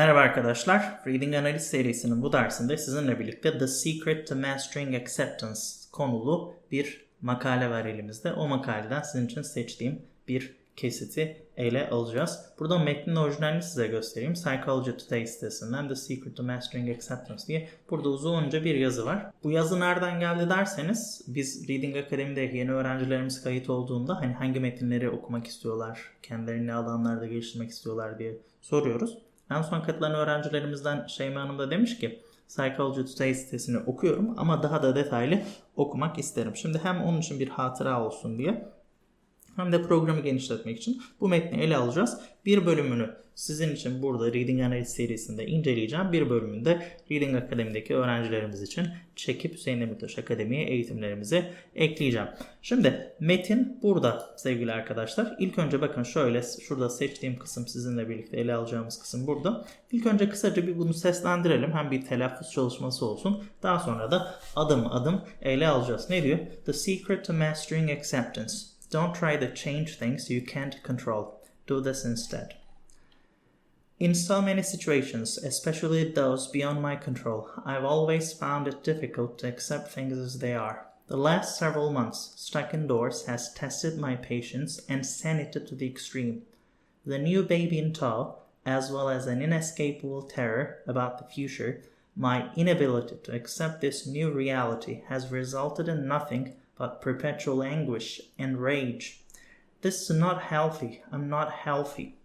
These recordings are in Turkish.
Merhaba arkadaşlar. Reading Analiz serisinin bu dersinde sizinle birlikte The Secret to Mastering Acceptance konulu bir makale var elimizde. O makaleden sizin için seçtiğim bir kesiti ele alacağız. Burada metnin orijinalini size göstereyim. Psychology Today sitesinden The Secret to Mastering Acceptance diye burada uzunca bir yazı var. Bu yazı nereden geldi derseniz biz Reading Academy'de yeni öğrencilerimiz kayıt olduğunda hani hangi metinleri okumak istiyorlar, kendilerini alanlarda geliştirmek istiyorlar diye soruyoruz. En son katılan öğrencilerimizden Şeyma Hanım da demiş ki Psychology Today sitesini okuyorum ama daha da detaylı okumak isterim. Şimdi hem onun için bir hatıra olsun diye hem de programı genişletmek için bu metni ele alacağız. Bir bölümünü sizin için burada Reading Analiz serisinde inceleyeceğim. Bir bölümünü de Reading Akademi'deki öğrencilerimiz için çekip Hüseyin Demirtaş Akademi'ye eğitimlerimize ekleyeceğim. Şimdi metin burada sevgili arkadaşlar. İlk önce bakın şöyle şurada seçtiğim kısım sizinle birlikte ele alacağımız kısım burada. İlk önce kısaca bir bunu seslendirelim. Hem bir telaffuz çalışması olsun. Daha sonra da adım adım ele alacağız. Ne diyor? The secret to mastering acceptance. Don't try to change things you can't control. Do this instead. In so many situations, especially those beyond my control, I've always found it difficult to accept things as they are. The last several months, stuck indoors, has tested my patience and sanity to the extreme. The new baby in tow, as well as an inescapable terror about the future, my inability to accept this new reality has resulted in nothing but perpetual anguish and rage. This is not healthy. I'm not healthy.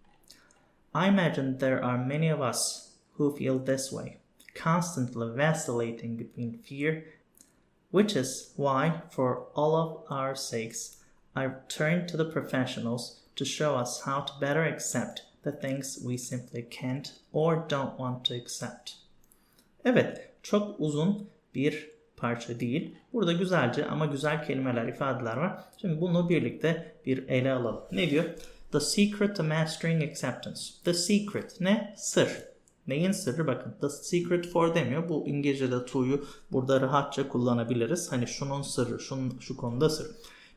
I imagine there are many of us who feel this way, constantly vacillating between fear, which is why, for all of our sakes, I turn to the professionals to show us how to better accept the things we simply can't or don't want to accept. Evet, çok uzun bir parça değil. Burada güzelce ama güzel kelimeler, ifadeler var. Şimdi bunu birlikte bir ele alalım. Ne diyor? The secret to mastering acceptance. The secret ne? Sır. Neyin sırrı? Bakın the secret for demiyor. Bu İngilizce'de to'yu burada rahatça kullanabiliriz. Hani şunun sırrı, şunun, şu konuda sır.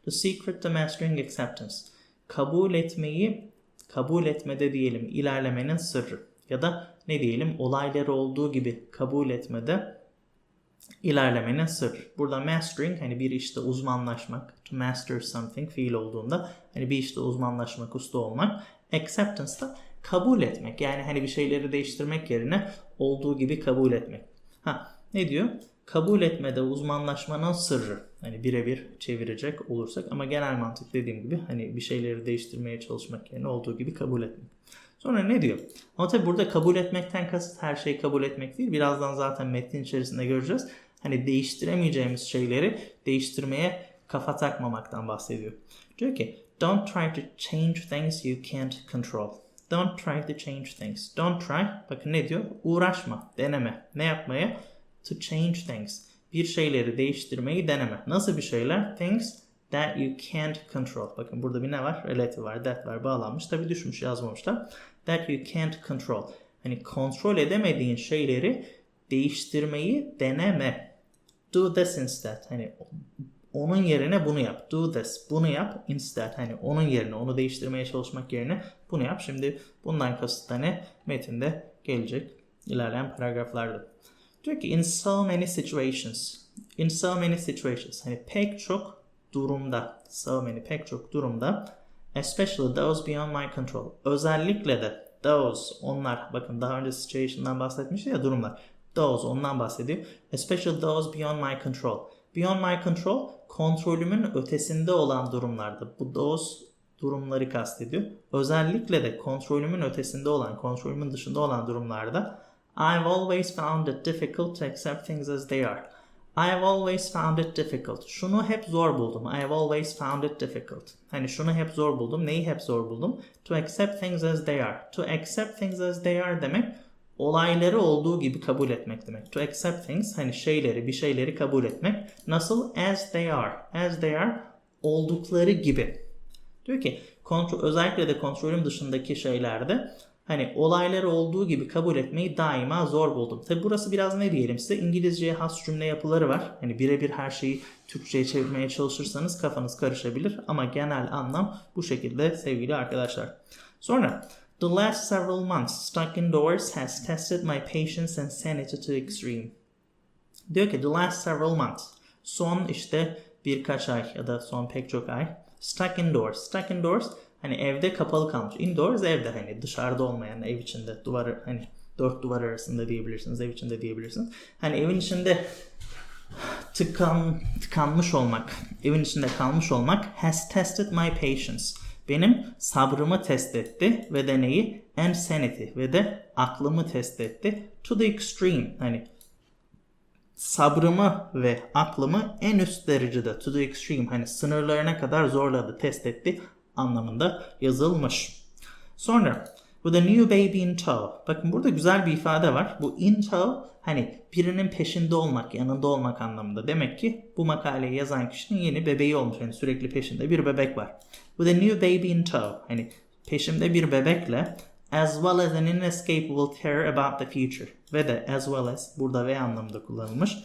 The secret to mastering acceptance. Kabul etmeyi, kabul etmede diyelim ilerlemenin sırrı. Ya da ne diyelim olayları olduğu gibi kabul etmede ilerlemenin sırrı. Burada mastering hani bir işte uzmanlaşmak, to master something fiil olduğunda hani bir işte uzmanlaşmak, usta olmak. Acceptance da kabul etmek. Yani hani bir şeyleri değiştirmek yerine olduğu gibi kabul etmek. Ha ne diyor? Kabul etmede uzmanlaşmanın sırrı. Hani birebir çevirecek olursak ama genel mantık dediğim gibi hani bir şeyleri değiştirmeye çalışmak yerine olduğu gibi kabul etmek. Sonra ne diyor? Ama tabi burada kabul etmekten kasıt her şeyi kabul etmek değil. Birazdan zaten metnin içerisinde göreceğiz. Hani değiştiremeyeceğimiz şeyleri değiştirmeye kafa takmamaktan bahsediyor. Diyor ki don't try to change things you can't control. Don't try to change things. Don't try. Bakın ne diyor? Uğraşma, deneme. Ne yapmaya? To change things. Bir şeyleri değiştirmeyi deneme. Nasıl bir şeyler? Things that you can't control. Bakın burada bir ne var? Relative var, that var, bağlanmış. Tabi düşmüş, yazmamışlar. That you can't control. Hani kontrol edemediğin şeyleri değiştirmeyi deneme. Do this instead. Hani onun yerine bunu yap. Do this. Bunu yap instead. Hani onun yerine onu değiştirmeye çalışmak yerine bunu yap. Şimdi bundan kasıt da ne? Metinde gelecek ilerleyen paragraflarda. Diyor ki in so many situations. In so many situations. Hani pek çok durumda. So many pek çok durumda. Especially those beyond my control. Özellikle de those onlar. Bakın daha önce situation'dan bahsetmişti ya durumlar. Those ondan bahsediyor. Especially those beyond my control. Beyond my control kontrolümün ötesinde olan durumlarda. Bu those durumları kastediyor. Özellikle de kontrolümün ötesinde olan, kontrolümün dışında olan durumlarda I've always found it difficult to accept things as they are. I've always found it difficult. Şunu hep zor buldum. I've always found it difficult. Hani şunu hep zor buldum. Neyi hep zor buldum? To accept things as they are. To accept things as they are demek olayları olduğu gibi kabul etmek demek. To accept things hani şeyleri, bir şeyleri kabul etmek. Nasıl? As they are. As they are oldukları gibi. Diyor ki kontrol, özellikle de kontrolüm dışındaki şeylerde hani olayları olduğu gibi kabul etmeyi daima zor buldum. Tabi burası biraz ne diyelim size İngilizceye has cümle yapıları var. Hani birebir her şeyi Türkçe'ye çevirmeye çalışırsanız kafanız karışabilir ama genel anlam bu şekilde sevgili arkadaşlar. Sonra The last several months stuck indoors has tested my patience and sanity to extreme. Diyor ki the last several months. Son işte birkaç ay ya da son pek çok ay. Stuck indoors. Stuck indoors hani evde kapalı kalmış. Indoors evde hani dışarıda olmayan ev içinde duvar hani dört duvar arasında diyebilirsiniz. Ev içinde diyebilirsiniz. Hani evin içinde tıkan, tıkanmış olmak, evin içinde kalmış olmak has tested my patience. Benim sabrımı test etti ve de neyi? And sanity ve de aklımı test etti. To the extreme. Hani sabrımı ve aklımı en üst derecede to the extreme hani sınırlarına kadar zorladı, test etti anlamında yazılmış. Sonra with a new baby in tow. Bakın burada güzel bir ifade var. Bu in tow hani birinin peşinde olmak, yanında olmak anlamında. Demek ki bu makaleyi yazan kişinin yeni bebeği olmuş. Yani sürekli peşinde bir bebek var. With a new baby in tow. Hani peşimde bir bebekle as well as an inescapable terror about the future. Ve de as well as burada ve anlamında kullanılmış.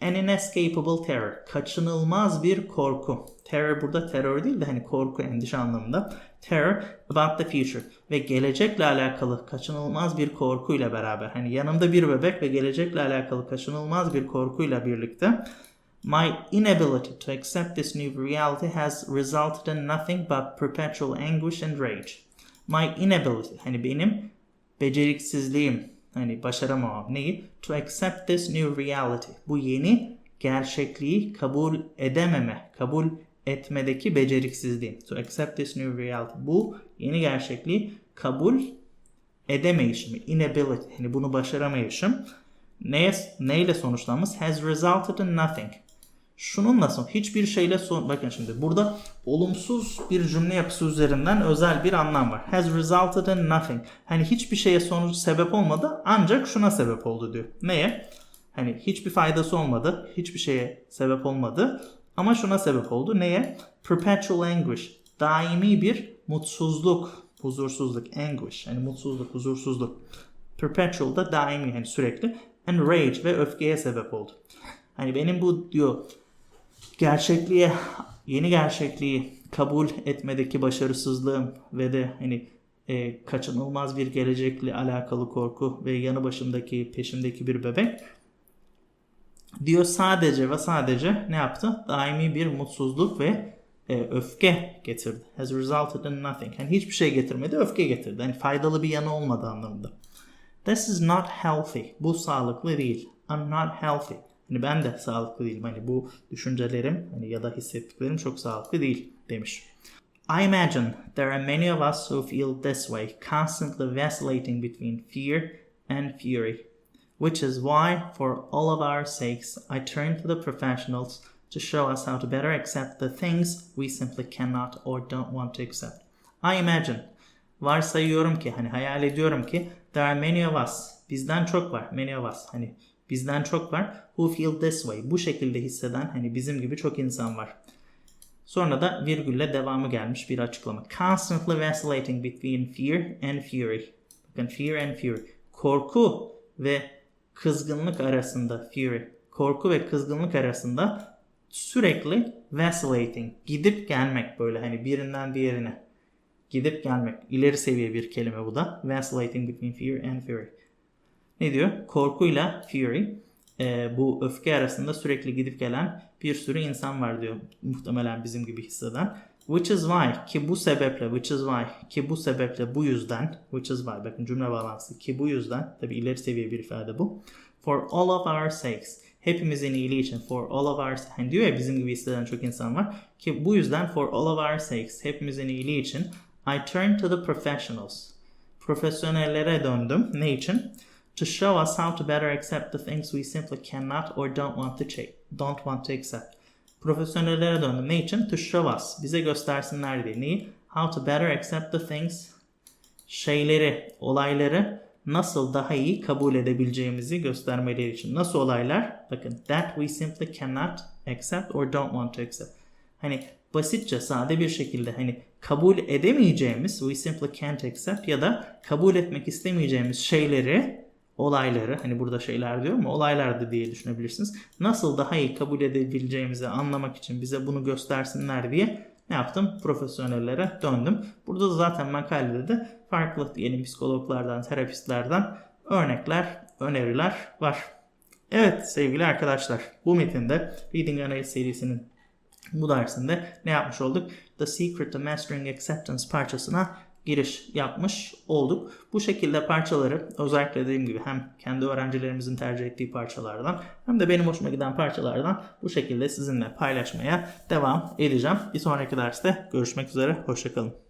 An inescapable terror. Kaçınılmaz bir korku. Terror burada terör değil de hani korku, endişe anlamında. Terror about the future. Ve gelecekle alakalı kaçınılmaz bir korkuyla beraber. Hani yanımda bir bebek ve gelecekle alakalı kaçınılmaz bir korkuyla birlikte. My inability to accept this new reality has resulted in nothing but perpetual anguish and rage. My inability, hani benim beceriksizliğim, hani başaramamam neyi? To accept this new reality. Bu yeni gerçekliği kabul edememe, kabul etmedeki beceriksizliğim. To accept this new reality. Bu yeni gerçekliği kabul edemeyişimi, inability, hani bunu başaramayışım. Neye, neyle sonuçlanmış? Has resulted in nothing. Şununla son, hiçbir şeyle son, bakın şimdi burada olumsuz bir cümle yapısı üzerinden özel bir anlam var. Has resulted in nothing. Hani hiçbir şeye sonuç sebep olmadı ancak şuna sebep oldu diyor. Neye? Hani hiçbir faydası olmadı, hiçbir şeye sebep olmadı ama şuna sebep oldu. Neye? Perpetual anguish. Daimi bir mutsuzluk, huzursuzluk, anguish. Yani mutsuzluk, huzursuzluk. Perpetual da daimi yani sürekli. And rage ve öfkeye sebep oldu. Hani benim bu diyor gerçekliğe, yeni gerçekliği kabul etmedeki başarısızlığım ve de hani e, kaçınılmaz bir gelecekle alakalı korku ve yanı başımdaki peşimdeki bir bebek diyor sadece ve sadece ne yaptı? Daimi bir mutsuzluk ve e, öfke getirdi. Has resulted in nothing. Yani hiçbir şey getirmedi, öfke getirdi. Yani faydalı bir yanı olmadı anlamında. This is not healthy. Bu sağlıklı değil. I'm not healthy. Hani ben de sağlıklı değilim. Hani bu düşüncelerim hani ya da hissettiklerim çok sağlıklı değil demiş. I imagine there are many of us who feel this way, constantly vacillating between fear and fury. Which is why, for all of our sakes, I turn to the professionals to show us how to better accept the things we simply cannot or don't want to accept. I imagine, varsayıyorum ki, hani hayal ediyorum ki, there are many of us, bizden çok var, many of us, hani bizden çok var, who feel this way, bu şekilde hisseden, hani bizim gibi çok insan var. Sonra da virgülle devamı gelmiş bir açıklama. Constantly vacillating between fear and fury. Bakın fear and fury. Korku ve kızgınlık arasında fury. Korku ve kızgınlık arasında sürekli vacillating. Gidip gelmek böyle hani birinden diğerine. Gidip gelmek. İleri seviye bir kelime bu da. Vacillating between fear and fury. Ne diyor? Korkuyla fury. E, bu öfke arasında sürekli gidip gelen bir sürü insan var diyor. Muhtemelen bizim gibi hisseden. Which is why ki bu sebeple which is why ki bu sebeple bu yüzden which is why bakın cümle bağlantısı ki bu yüzden tabi ileri seviye bir ifade bu. For all of our sakes hepimizin iyiliği için for all of our hani diyor ya bizim gibi hisseden çok insan var ki bu yüzden for all of our sakes hepimizin iyiliği için I turn to the professionals. Profesyonellere döndüm. Ne için? To show us how to better accept the things we simply cannot or don't want to change, don't want to accept. Profesyonellere döndüm. İçin? To show us. Bize göstersinler diye. How to better accept the things. Şeyleri, olayları nasıl daha iyi kabul edebileceğimizi göstermeleri için. Nasıl olaylar? Bakın. That we simply cannot accept or don't want to accept. Hani basitçe sade bir şekilde hani kabul edemeyeceğimiz we simply can't accept ya da kabul etmek istemeyeceğimiz şeyleri olayları hani burada şeyler diyor mu olaylardı diye düşünebilirsiniz. Nasıl daha iyi kabul edebileceğimizi anlamak için bize bunu göstersinler diye ne yaptım? Profesyonellere döndüm. Burada da zaten makalede de farklı diyelim psikologlardan, terapistlerden örnekler, öneriler var. Evet sevgili arkadaşlar bu metinde Reading Analiz serisinin bu dersinde ne yapmış olduk? The Secret to Mastering Acceptance parçasına giriş yapmış olduk. Bu şekilde parçaları özellikle dediğim gibi hem kendi öğrencilerimizin tercih ettiği parçalardan hem de benim hoşuma giden parçalardan bu şekilde sizinle paylaşmaya devam edeceğim. Bir sonraki derste görüşmek üzere. Hoşçakalın.